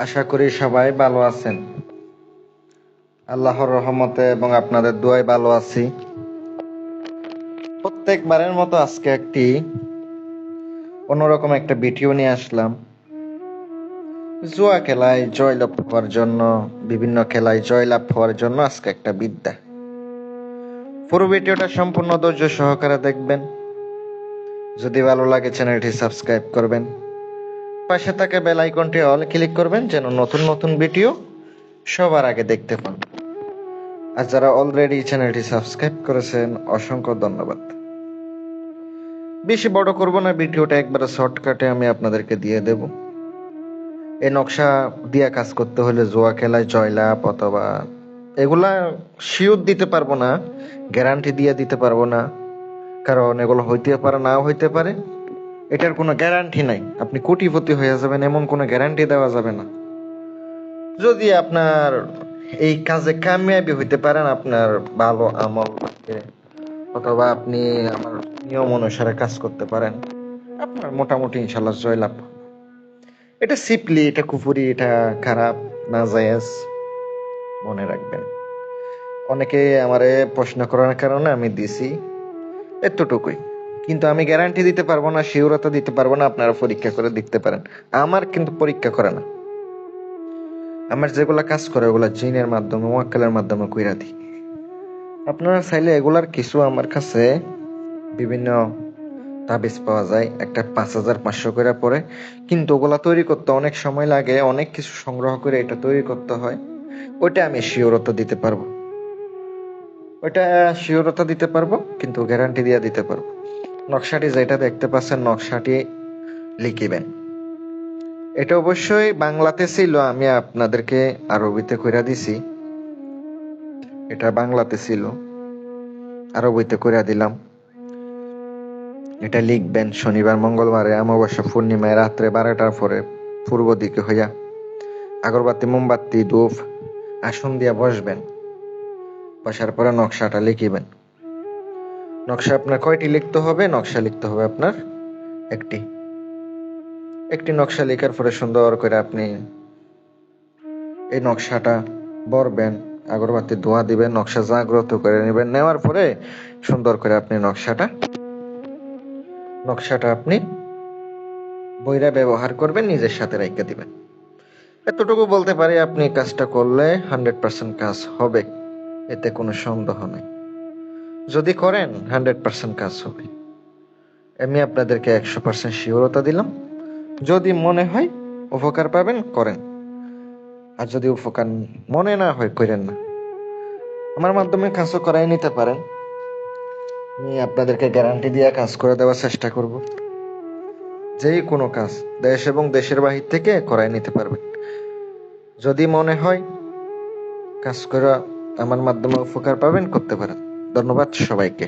আশা করি সবাই ভালো আছেন। আল্লাহর রহমতে এবং আপনাদের দোয়ায় ভালো আছি। প্রত্যেকবারের মতো আজকে একটি অন্যরকম একটা ভিডিও নিয়ে আসলাম। জুয়া খেলায় জয়লাভ হওয়ার জন্য, বিভিন্ন খেলায় জয়লাভ হওয়ার জন্য আজকে একটা বিদ্যা। পুরো ভিডিওটা সম্পূর্ণ ধৈর্য সহকারে দেখবেন। যদি ভালো লাগে চ্যানেলটি সাবস্ক্রাইব করবেন। পাশে থাকা বেল আইকনটি অল ক্লিক করবেন, যেন নতুন নতুন ভিডিও সবার আগে দেখতে পান। আর যারা অলরেডি চ্যানেলটি সাবস্ক্রাইব করেছেন, অসংখ্য ধন্যবাদ। বেশি বড় করব না ভিডিওটা একবারে শর্টকাটে আমি আপনাদেরকে দিয়ে দেব। এই নকশা দিয়া কাজ করতে হলে জোয়া খেলায় জয়লাভ অথবা এগুলা শিওর দিতে পারব না গ্যারান্টি দিয়ে দিতে পারব না, কারণ এগুলো হইতে পারে, নাও হইতে পারে। এটার কোনো গ্যারান্টি নাই। আপনি কোটিপতি হয়ে যাবেন, এমন কোনো গ্যারান্টি দেওয়া যাবে না। যদি আপনার এই কাজে কামিয়াবি হইতে পারেন, আপনার ভালো আমল অথবা আপনি আমার নিয়ম অনুসারে কাজ করতে পারেন, আপনার মোটামুটি ইনশাল্লাহ জয়লাভ এটা সিপলি এটা কুফুরি, এটা খারাপ না জায়েজ মনে রাখবেন। অনেকে আমারে প্রশ্ন করার কারণে আমি দিছি, এতটুকুই। কিন্তু আমি গ্যারান্টি দিতে পারব না, শিওরতা দিতে পারব না, আপনারা পরীক্ষা করে দেখতে পারেন। আমার কিন্তু পরীক্ষা করে না। আমার যেগুলা কাজ করে, ওগুলা জিনের মাধ্যমে ওয়াক্কালের মাধ্যমে কইরা দিই। আপনারা চাইলে এগুলার কিছু আমার কাছে বিভিন্ন তাবিজ পাওয়া যায়, একটা পাঁচ হাজার পাঁচশো করে পরে কিন্তু ওগুলা তৈরি করতে অনেক সময় লাগে, অনেক কিছু সংগ্রহ করে এটা তৈরি করতে হয়। ওইটা আমি শিওরতা দিতে পারব। ওইটা শিওরতা দিতে পারব, কিন্তু গ্যারান্টি দিয়ে দিতে পারব। নকশাটি যেটা দেখতে পাচ্ছেন নকশাটি লিখিবেন। এটা অবশ্যই বাংলাতে ছিল, আমি আপনাদেরকে আরবিতে কইরা দিছি। এটা বাংলাতে ছিল, আরবিতে কইরা দিলাম। এটা লিখবেন শনিবার, মঙ্গলবারে, অমাবস্যা, পূর্ণিমায়, রাত্রে বারোটার পরে, পূর্ব দিকে হইয়া। আগরবাতি, মোমবাতি, ধূপ, আসন দিয়া বসবেন। বসার পরে নকশাটা লিখিবেন। নকশা আপনার কয়টি লিখতে হবে? নকশা লিখতে হবে আপনার একটি। একটি নকশা লেখার পরে সুন্দর করে আপনি এই নকশাটা বরবেন আগরবাতি ধোঁয়া দিবেন, নকশা জাগ্রত করে নেবেন। নেওয়ার পরে সুন্দর করে আপনি নকশাটা নকশাটা আপনি বইরা ব্যবহার করবেন, নিজের সাথে রেখে দিবেন। এতটুকু বলতে পারি, আপনি কাজটা করলে হান্ড্রেড পার্সেন্ট কাজ হবে। এতে কোনো সন্দেহ নেই। যদি করেন, হান্ড্রেড পার্সেন্ট কাজ হবে। আমি আপনাদেরকে একশো পার্সেন্ট শিওরতা দিলাম। যদি মনে হয় উপকার পাবেন, করেন। আর যদি উপকার মনে না হয়, করেন না। আমার মাধ্যমে কাজও করাই নিতে পারেন। আমি আপনাদেরকে গ্যারান্টি দিয়ে কাজ করে দেওয়ার চেষ্টা করব। যেই কোনো কাজ দেশ এবং দেশের বাহির থেকে করাই নিতে পারবেন। যদি মনে হয় কাজ করা আমার মাধ্যমে উপকার পাবেন, করতে পারেন। ধন্যবাদ সবাইকে।